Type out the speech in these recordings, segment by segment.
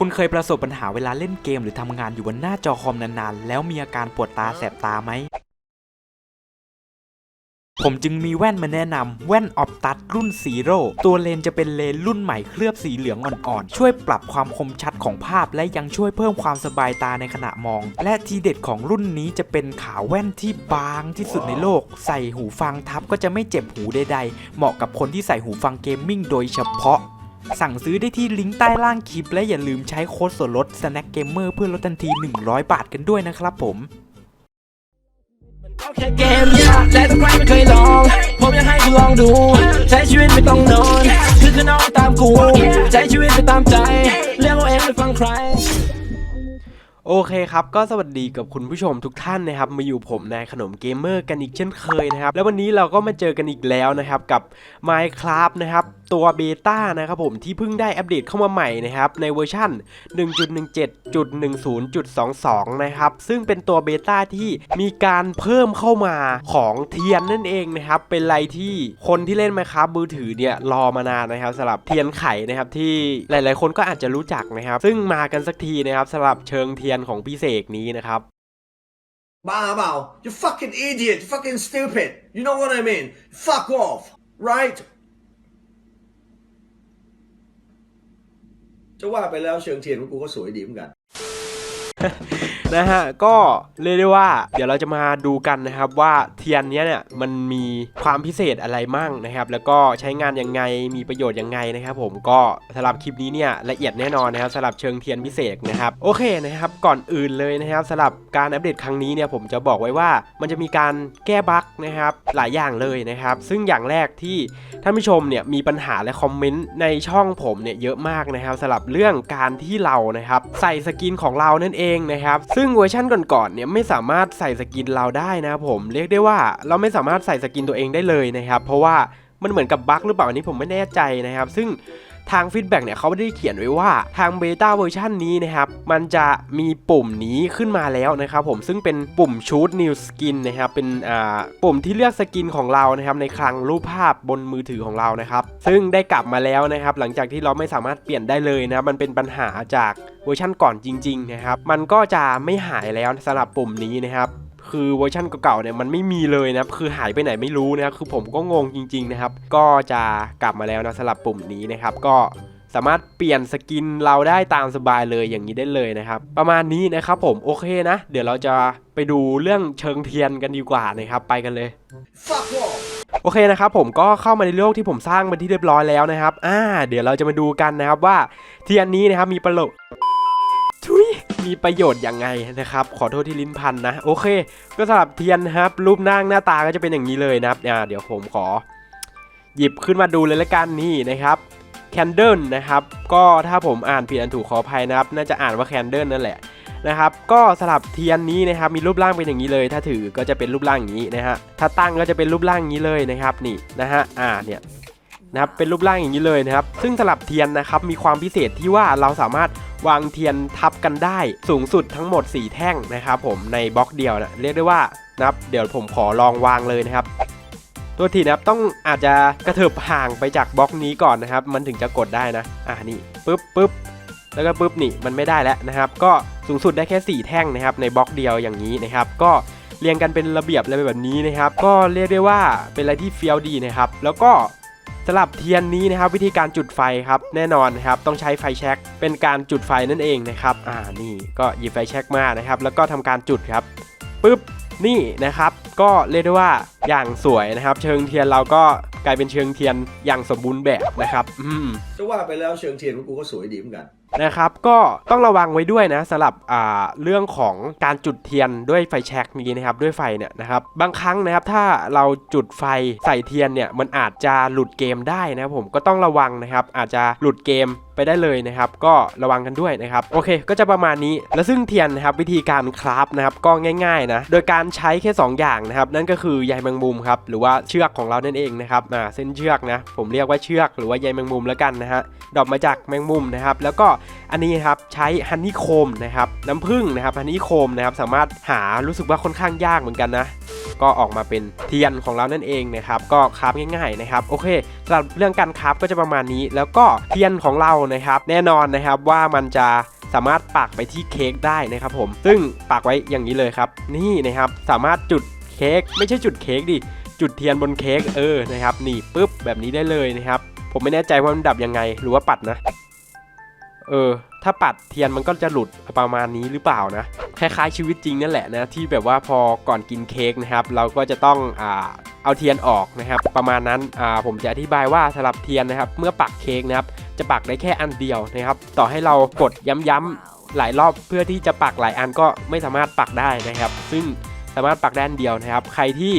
คุณเคยประสบปัญหาเวลาเล่นเกมหรือทำงานอยู่บนหน้าจอคอมนานๆ แล้วมีอาการปวดตาแสบตาไหม ผมจึงมีแว่นมาแนะนำแว่นออ t ตัสรุ่นซีโร่ตัวเลนจะเป็นเลนรุ่นใหม่เคลือบสีเหลืองอ่อนๆ ช่วยปรับความคมชัดของภาพ และยังช่วยเพิ่มความสบายตาในขณะมอง และทีเด็ดของรุ่นนี้จะเป็นขาแว่นที่บางที่สุดในโลก ใส่หูฟังทับก็จะไม่เจ็บหูใดๆ เหมาะกับคนที่ใส่หูฟังเกมมิ่งโดยเฉพาะ สั่งซื้อได้ที่ลิงก์ใต้ล่างคลิป และอย่าลืมใช้โค้ดส่วนลด Snack Gamer เพื่อลดทันที 100 บาทกันด้วยนะครับผมแค่เกมยากแต่ต้องใครไม่เคยลอง ผมยากให้คุณลองดู ใช้ชีวิตไม่ต้องนอน คือคือนอนตามกู ใช้ชีวิตไปตามใจ เรื่องเอาเองไม่ฟังใครโอเคครับ ก็สวัสดีกับคุณผู้ชมทุกท่านนะครับ มาอยู่ผมนายขนมเกมเมอร์กันอีกเช่นเคยนะครับ แล้ววันนี้เราก็มาเจอกันอีกแล้วนะครับกับ Minecraft นะครับตัวเบต้านะครับผมที่เพิ่งได้อัปเดตเข้ามาใหม่นะครับในเวอร์ชัน1.17.10.22 นะครับ ซึ่งเป็นตัวเบต้าที่มีการเพิ่มเข้ามาของเทียนนั่นเองนะครับ เป็นอะไรที่คนที่เล่น Minecraft มือถือเนี่ยรอมานานนะครับสำหรับเทียนไขนะครับที่หลายๆ คนก็อาจจะรู้จักนะครับ ซึ่งมากันสักทีนะครับสำหรับเชิงเทียนของพี่เสกนี้นะครับบ้าเปล่า you fucking idiot you fucking stupid you know what I mean fuck off right จะว่าไปแล้วเชิงเทียนของกูก็สวยดีเหมือนกัน นะฮะก็เรียกได้ว่าเดี๋ยวเราจะมาดูกันนะครับว่าเทียนเนี้ยเนี่ยมันมีความพิเศษอะไรมั่งนะครับ แล้วก็ใช้งานยังไงมีประโยชน์ยังไงนะครับ ผมก็สำหรับคลิปนี้เนี่ยละเอียดแน่นอนนะครับสำหรับเชิงเทียนพิเศษนะครับโอเคนะครับก่อนอื่นเลยนะครับสำหรับการอัปเดตครั้งนี้เนี่ยผมจะบอกไว้ว่ามันจะมีการแก้บั๊กนะครับหลายอย่างเลยนะครับ ซึ่งอย่างแรกที่ท่านผู้ชมเนี่ยมีปัญหาและคอมเมนต์ในช่องผมเนี่ยเยอะมากนะครับสำหรับเรื่องการที่เรานะครับใส่สกินของเรานั่นเองนะครับซึ่งเวอร์ชันก่อนๆเนี่ยไม่สามารถใส่สกินเราได้นะครับผมเรียกได้ว่าเราไม่สามารถใส่สกินตัวเองได้เลยนะครับ เพราะว่ามันเหมือนกับบั๊กหรือเปล่าอันนี้ผมไม่แน่ใจนะครับ ซึ่ง ทางฟีดแบ็กเนี่ยเขาได้เขียนไว้ว่าทางเบต้าเวอร์ชันนี้นะครับมันจะมีปุ่มนี้ขึ้นมาแล้วนะครับผมซึ่งเป็นปุ่มชูด New Skin นะครับเป็นอ่าปุ่มที่เลือกสกินของเรานะครับในคลังรูปภาพบนมือถือของเรานะครับซึ่งได้กลับมาแล้วนะครับหลังจากที่เราไม่สามารถเปลี่ยนได้เลยนะมันเป็นปัญหาจากเวอร์ชันก่อนจริงๆนะครับมันก็จะไม่หายแล้วสำหรับปุ่มนี้นะครับ คือเวอร์ชันเก่าๆเนี่ยมันไม่มีเลยนะครับคือหายไปไหนไม่รู้นะครับคือผมก็งงจริงๆนะครับก็จะกลับมาแล้วนะสำหรับปุ่มนี้นะครับก็สามารถเปลี่ยนสกินเราได้ตามสบายเลยอย่างนี้ได้เลยนะครับ ประมาณนี้นะครับผมโอเคนะ เดี๋ยวเราจะไปดูเรื่องเชิงเทียนกันดีกว่านะครับ ไปกันเลยโอเคนะครับผมก็เข้ามาในโลกที่ผมสร้างเป็นที่เรียบร้อยแล้วนะครับ อ่า เดี๋ยวเราจะมาดูกันนะครับว่าเทียนนี้นะครับมีประโยชน์ มีประโยชน์ยังไงนะครับ ขอโทษที่ลิ้นพันนะ โอเค ก็สำหรับเทียนครับ รูปนั่งหน้าตาก็จะเป็นอย่างนี้เลยนะครับเดี๋ยวผมขอ หยิบขึ้นมาดูเลยละกันนี่นะครับแคนเดิลนะครับ ก็ถ้าผมอ่านผิดอันถูกขออภัยนะครับ น่าจะอ่านว่าแคนเดิลนั่นแหละนะครับ ก็สลับเทียนนี้นะครับ มีรูปร่างเป็นอย่างนี้เลย ถ้าถือก็จะเป็นรูปร่างอย่างนี้นะฮะ ถ้าตั้งก็จะเป็นรูปร่างอย่างนี้เลยนะครับ นี่นะฮะ อ่า เนี่ย นะครับเป็นรูปร่างอย่างนี้เลยนะครับ ซึ่งสลับเทียนนะครับมีความพิเศษที่ว่าเราสามารถวางเทียนทับกันได้สูงสุดทั้งหมด 4 แท่งนะครับผมในบล็อกเดียวนะเรียกได้ว่านะครับเดี๋ยวผมขอลองวางเลยนะครับตัวทีนะครับต้องอาจจะกระเถิบห่างไปจากบล็อกนี้ก่อนนะครับ มันถึงจะกดได้นะ อ่านี่ปึ๊บปึ๊บแล้วก็ปุ๊บนี่มันไม่ได้แล้วนะครับ ก็สูงสุดได้แค่ 4 แท่งนะครับในบล็อกเดียวอย่างนี้นะครับ ก็เรียงกันเป็นระเบียบอะไรแบบนี้นะครับ ก็เรียกได้ว่าเป็นอะไรที่เฟี้ยวดีนะครับ แล้วก็ สำหรับเทียนนี้นะครับวิธีการจุดไฟครับแน่นอนนะครับต้องใช้ไฟแช็กเป็นการจุดไฟนั่นเองนะครับอ่านี่ก็หยิบไฟแช็กมานะครับแล้วก็ทำการจุดครับปุ๊บนี่นะครับก็เรียกได้ว่าอย่างสวยนะครับ เชิงเทียนเราก็กลายเป็นเชิงเทียนอย่างสมบูรณ์แบบนะครับ อืมจะว่าไปแล้วเชิงเทียนของกูก็สวยดีเหมือนกัน นะครับก็ต้องระวังไว้ด้วยนะสำหรับเรื่องของการจุดเทียนด้วยไฟแช็กนี้นะครับด้วยไฟเนี่ยนะครับบางครั้งนะครับถ้าเราจุดไฟใส่เทียนเนี่ยมันอาจจะหลุดเกมได้นะครับผมก็ต้องระวังนะครับอาจจะหลุดเกม ไปได้เลยนะครับ ก็ระวังกันด้วยนะครับ โอเค ก็จะประมาณนี้ แล้วซึ่งเทียนนะครับวิธีการคราฟนะครับก็ง่ายๆนะ โดยการใช้แค่ 2 อย่างนะครับ นั่นก็คือใยแมงมุมครับ หรือว่าเชือกของเรานั่นเองนะครับ อ่า เส้นเชือกนะ ผมเรียกว่าเชือกหรือว่าใยแมงมุมแล้วกันนะฮะ ดอกมาจากแมงมุมนะครับ แล้วก็อันนี้ครับใช้ฮันนี่โคมนะครับ น้ำผึ้งนะครับ ฮันนี่โคมนะครับ สามารถหา รู้สึกว่าค่อนข้างยากเหมือนกันนะ ก็ออกมาเป็นเทียนของเรานั่นเองนะครับก็คราฟง่ายๆนะครับโอเคสำหรับเรื่องการคราฟก็จะประมาณนี้ แล้วก็เทียนของเรานะครับ แน่นอนนะครับว่ามันจะสามารถปักไปที่เค้กได้นะครับผม ซึ่งปักไว้อย่างนี้เลยครับ นี่นะครับสามารถจุดเค้กไม่ใช่จุดเค้กดิจุดเทียนบนเค้กเออนะครับนี่ปุ๊บแบบนี้ได้เลยนะครับ ผมไม่แน่ใจว่ามันดับยังไงหรือว่าปัดนะ เออ ถ้าปัดเทียนมันก็จะหลุดประมาณนี้หรือเปล่านะคล้ายๆชีวิตจริงนั่นแหละนะที่แบบว่าพอก่อนกินเค้กนะครับ เราก็จะต้องอ่าเอาเทียนออกนะครับ ประมาณนั้นอ่าผมจะอธิบายว่าสำหรับเทียนนะครับ เมื่อปักเค้กนะครับ จะปักได้แค่อันเดียวนะครับ ต่อให้เรากดย้ำๆหลายรอบเพื่อที่จะปักหลายอันก็ไม่สามารถปักได้นะครับ ซึ่งสามารถปักได้อันเดียวนะครับ ใครที่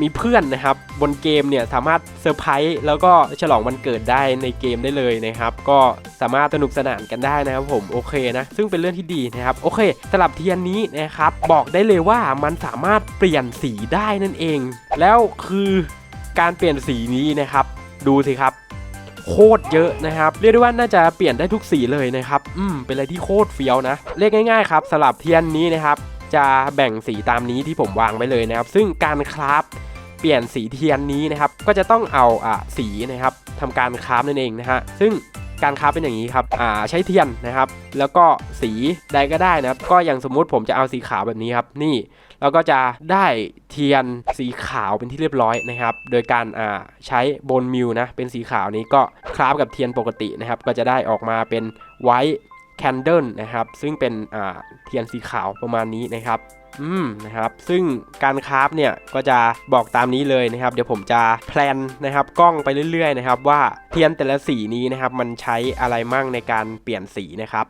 มีเพื่อนนะครับบนเกมเนี่ยสามารถเซอร์ไพรส์แล้วก็ฉลองวันเกิดได้ในเกมได้เลยนะครับ ก็สามารถสนุกสนานกันได้นะครับผมโอเคนะ ซึ่งเป็นเรื่องที่ดีนะครับโอเคสำหรับเทียนนี้นะครับบอกได้เลยว่ามันสามารถเปลี่ยนสีได้นั่นเอง แล้วคือการเปลี่ยนสีนี้นะครับ ดูสิครับโคตรเยอะนะครับ เรียกได้ว่าน่าจะเปลี่ยนได้ทุกสีเลยนะครับ อืม เป็นอะไรที่โคตรเฟี้ยวนะ เรียกง่ายๆครับสลับเทียนนี้นะครับ จะแบ่งสีตามนี้ที่ผมวางไว้เลยนะครับ ซึ่งการคราฟเปลี่ยนสีเทียนนี้นะครับ ก็จะต้องเอาอ่าสีนะครับทำการคราฟนั่นเองนะฮะซึ่งการคราฟเป็นอย่างนี้ครับอ่าใช้เทียนนะครับ แล้วก็สีใดก็ได้นะครับ ก็อย่างสมมุติผมจะเอาสีขาวแบบนี้ครับนี่เราก็จะได้เทียนสีขาวเป็นที่เรียบร้อยนะครับ โดยการอ่าใช้บนมิวนะเป็นสีขาวนี้ก็คราฟกับเทียนปกตินะครับ ก็จะได้ออกมาเป็นไวท์ แคนเดิลนะครับซึ่งเป็นเทียนสีขาวประมาณนี้นะครับอืมนะครับซึ่งการคราฟเนี่ยก็จะบอกตามนี้เลยนะครับ เดี๋ยวผมจะแพลนนะครับกล้องไปเรื่อยๆนะครับว่าเทียนแต่ละสีนี้นะครับมันใช้อะไรมั่งในการเปลี่ยนสีนะครับ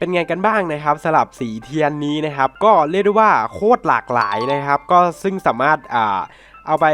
เป็นไงกันบ้างนะครับสลับสีเทียนนี้นะครับ ก็เรียกได้ว่าโคตรหลากหลายนะครับ ก็ซึ่งสามารถอ่า เอาไป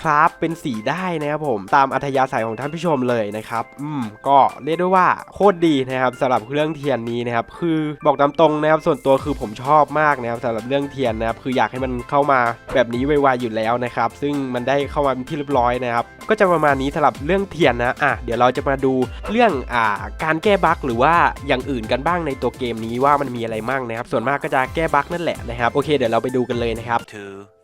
คราฟเป็นสีได้นะครับผมตามอัธยาศัยของท่านผู้ชมเลยนะครับ อืมก็เรียกได้ว่าโคตรดีนะครับสำหรับเรื่องเทียนนี้นะครับคือบอกตามตรงนะครับส่วนตัวคือผมชอบมากนะครับสำหรับเรื่องเทียนนะครับคืออยากให้มันเข้ามาแบบนี้ไวๆอยู่แล้วนะครับ ซึ่งมันได้เข้ามาเป็นที่เรียบร้อยนะครับ ก็จะประมาณนี้สำหรับเรื่องเทียนนะอะเดี๋ยวเราจะมาดูเรื่องอ่าการแก้บั๊กหรือว่าอย่างอื่นกันบ้างในตัวเกมนี้ว่ามันมีอะไรมั่งนะครับ ส่วนมากก็จะแก้บั๊กนั่นแหละนะครับโอเคเดี๋ยวเราไปดูกันเลยนะครับ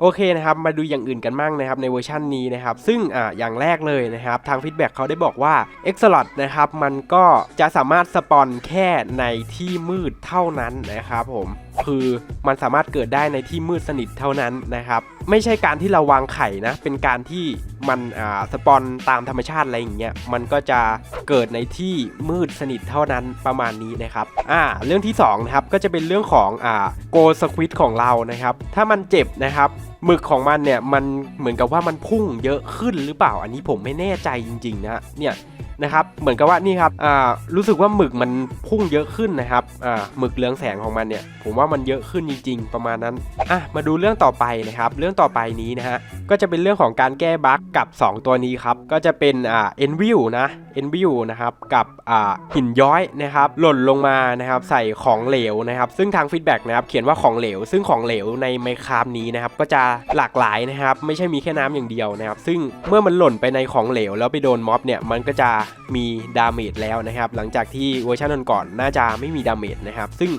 โอเคนะครับมาดูอย่างอื่นกันมั่งนะครับในเวอร์ชันนี้นะครับซึ่งอ่าอย่างแรกเลยนะครับทางฟีดแบ็กเขาได้บอกว่า e x c e l o t นะครับมันก็จะสามารถสปอนแค่ในที่มืดเท่านั้นนะครับผมคือมันสามารถเกิดได้ในที่มืดสนิทเท่านั้นนะครับไม่ใช่การที่เราวางไข่นะเป็นการที่มันอ่าสปอนตามธรรมชาติอะไรอย่างเงี้ยมันก็จะเกิดในที่มืดสนิทเท่านั้นประมาณนี้นะครับอ่าเรื่องที่สองนะครับก็จะเป็นเรื่องของอ่าโกสควิดของเรานะครับถ้ามันเจ็บนะครับหมึกของมันเนี่ยมันเหมือนกับว่ามันพุ่งเยอะขึ้นหรือเปล่าอันนี้ผมไม่แน่ใจจริงๆนะเนี่ย นะครับเหมือนกับว่านี่ครับอ่ารู้สึกว่าหมึกมันพุ่งเยอะขึ้นนะครับอ่าหมึกเรืองแสงของมันเนี่ยผมว่ามันเยอะขึ้นจริง ๆ ประมาณนั้นอะมาดูเรื่องต่อไปนะครับเรื่องต่อไปนี้นะฮะก็จะเป็นเรื่องของการแก้บั๊กกับ 2 ตัวนี้ครับก็จะเป็นอ่าเอ็นวิวนะเอ็นวิวนะครับกับอ่าหินย้อยนะครับหล่นลงมานะครับใส่ของเหลวนะครับซึ่งทางฟีดแบ็กนะครับเขียนว่าของเหลว ซึ่งของเหลวในไมคามนี้นะครับก็จะหลากหลายนะครับไม่ใช่มีแค่น้ำอย่างเดียวนะครับซึ่งเมื่อมันหล่นไปในของเหลวแล้วไปโดนม็อบเนี่ยมันก็จะมีดาเมจแล้วนะครับ หลังจากที่เวอร์ชันก่อนๆน่าจะไม่มีดาเมจนะครับ ซึ่ง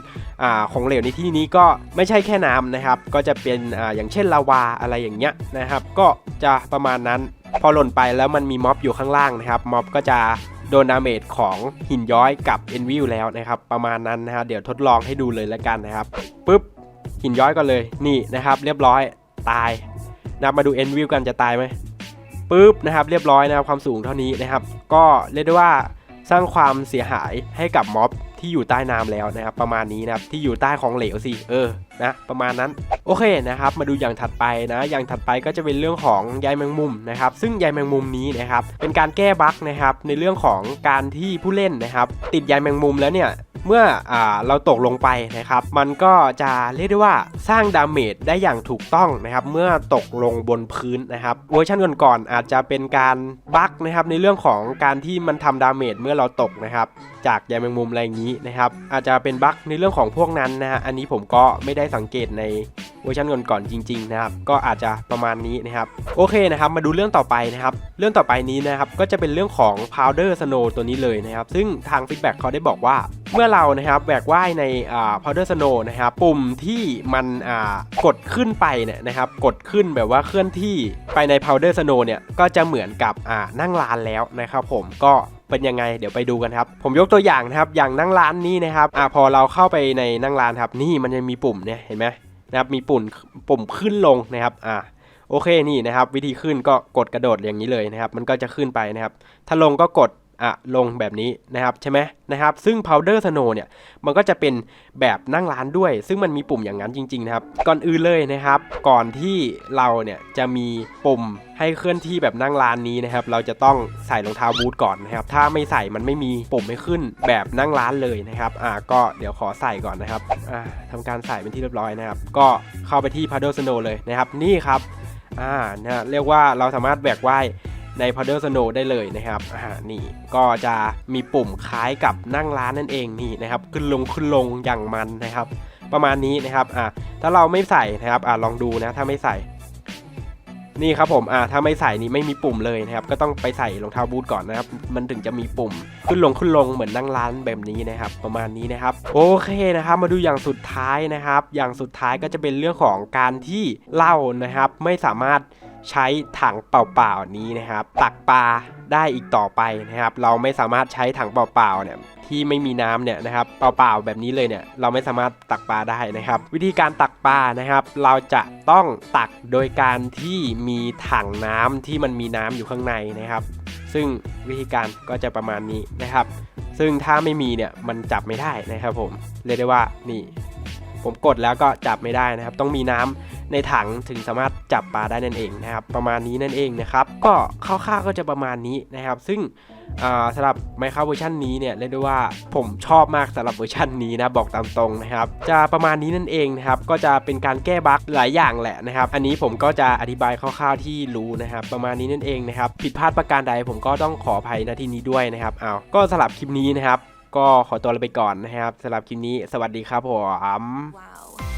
อของเหลวในที่นี้ก็ไม่ใช่แค่น้ำนะครับ ก็จะเป็นออย่างเช่นลาวาอะไรอย่างเงี้ยนะครับ ก็จะประมาณนั้น พอหล่นไปแล้วมันมีม็อบอยู่ข้างล่างนะครับ ม็อบก็จะโดนดาเมจของหินย้อยกับเอ็นวิวแล้วนะครับ ประมาณนั้นนะครับเดี๋ยวทดลองให้ดูเลยแล้วกันนะครับปุ๊บหินย้อยก็เลยนี่นะครับ เรียบร้อยตายนะมาดูเอ็นวิวกันจะตายไหม ปุ๊บนะครับเรียบร้อยนะครับความสูงเท่านี้นะครับ ก็เรียกได้ว่าสร้างความเสียหายให้กับม็อบที่อยู่ใต้น้ำแล้วนะครับ ประมาณนี้นะครับที่อยู่ใต้ของเหลวสิเออนะประมาณนั้นโอเคนะครับ มาดูอย่างถัดไปนะอย่างถัดไปก็จะเป็นเรื่องของใยแมงมุมนะครับซึ่งใยแมงมุมนี้นะครับเป็นการแก้บั๊กนะครับในเรื่องของการที่ผู้เล่นนะครับ ติดใยแมงมุมแล้วเนี่ย เมื่ออเราตกลงไปนะครับ มันก็จะเรียกได้ว่าสร้างดาเมจได้อย่างถูกต้องนะครับ เมื่อตกลงบนพื้นนะครับเวอร์ชันก่อนๆอาจจะเป็นการบั๊กนะครับในเรื่องของการที่มันทำดาเมจเมื่อเราตกนะครับจากใยแมงมุมอะไรอย่างนี้นะครับ อาจจะเป็นบั๊กในเรื่องของพวกนั้นนะฮะอันนี้ผมก็ไม่ได้สังเกตในเวอร์ชันก่อนๆจริงๆนะครับก็อาจจะประมาณนี้นะครับโอเคนะครับมาดูเรื่องต่อไปนะครับเรื่องต่อไปนี้นะครับก็จะเป็นเรื่องของ powder snow ตัวนี้เลยนะครับซึ่งทาง feedback เขาได้บอกว่า เมื่อเรานะครับแบกว่ายในอ่า powder snow นะครับปุ่มที่มันอ่ากดขึ้นไปเนี่ยนะครับกดขึ้นแบบว่าเคลื่อนที่ไปใน powder snow เนี่ยก็จะเหมือนกับอ่านั่งร้านแล้วนะครับผมก็ เป็นยังไง เดี๋ยวไปดูกันครับ ผมยกตัวอย่างนะครับ อย่างนั่งร้านนี้นะครับอ่าพอเราเข้าไปในนั่งร้านครับ นี่มันจะมีปุ่มเนี่ยเห็นไหมนะครับ มีปุ่มปุ่มขึ้นลงนะครับ อ่าโอเคนี่นะครับ วิธีขึ้นก็กดกระโดดอย่างนี้เลยนะครับ มันก็จะขึ้นไปนะครับ ถ้าลงก็กด อะลงแบบนี้นะครับใช่ไหมนะครับ ซึ่ง powder snow เนี่ยมันก็จะเป็นแบบนั่งร้านด้วย ซึ่งมันมีปุ่มอย่างนั้นจริงๆนะครับ ก่อนอื่นเลยนะครับ ก่อนที่เราเนี่ยจะมีปุ่มให้เคลื่อนที่แบบนั่งร้านนี้นะครับ เราจะต้องใส่รองเท้าบูทก่อนนะครับ ถ้าไม่ใส่มันไม่มีปุ่มให้ขึ้นแบบนั่งร้านเลยนะครับ อ่าก็เดี๋ยวขอใส่ก่อนนะครับ อ่าทำการใส่เป็นที่เรียบร้อยนะครับ ก็เข้าไปที่ powder snow เลยนะครับ นี่ครับ อ่านะเรียกว่าเราสามารถแบกว่าย ใน Paddle Snow ได้เลยนะครับอ่านี่ก็จะมีปุ่มคล้ายกับนั่งร้านนั่นเองนี่นะครับ ขึ้นลงขึ้นลงอย่างมันนะครับ ประมาณนี้นะครับอ่าถ้าเราไม่ใส่นะครับอ่าลองดูนะถ้าไม่ใส่นี่ครับผมอ่าถ้าไม่ใส่นี่ไม่มีปุ่มเลยนะครับ ก็ต้องไปใส่รองเท้าบูทก่อนนะครับ มันถึงจะมีปุ่ม ขึ้นลงขึ้นลงเหมือนนั่งร้านแบบนี้นะครับ ประมาณนี้นะครับ โอเคนะครับ มาดูอย่างสุดท้ายนะครับ อย่างสุดท้ายก็จะเป็นเรื่องของการที่เล้านะครับ ไม่สามารถ ใช้ถังเปล่าๆนี้นะครับ ตักปลาได้อีกต่อไปนะครับ เราไม่สามารถใช้ถังเปล่าๆเนี่ยที่ไม่มีน้ำเนี่ยนะครับเปล่าๆแบบนี้เลยเนี่ยเราไม่สามารถตักปลาได้นะครับ วิธีการตักปลานะครับ เราจะต้องตักโดยการที่มีถังน้ำที่มันมีน้ำอยู่ข้างในนะครับ ซึ่งวิธีการก็จะประมาณนี้นะครับ ซึ่งถ้าไม่มีเนี่ยมันจับไม่ได้นะครับผมเรียกได้ว่านี่ ผมกดแล้วก็จับไม่ได้นะครับ ต้องมีน้ำในถังถึงสามารถจับปลาได้นั่นเองนะครับ ประมาณนี้นั่นเองนะครับ ก็คร่าวๆก็จะประมาณนี้นะครับ ซึ่งสำหรับ Minecraft เวอร์ชันนี้เนี่ยเรียกได้ว่าผมชอบมากสำหรับเวอร์ชันนี้นะบอกตามตรงนะครับ จะประมาณนี้นั่นเองนะครับก็จะเป็นการแก้บั๊กหลายอย่างแหละนะครับ อันนี้ผมก็จะอธิบายคร่าวๆที่รู้นะครับ ประมาณนี้นั่นเองนะครับ ผิดพลาดประการใดผมก็ต้องขออภัยณที่นี้ด้วยนะครับเอาก็สำหรับคลิปนี้นะครับ ก็ขอตัวลาไปก่อนนะครับสำหรับคลิปนี้สวัสดีครับผม Wow.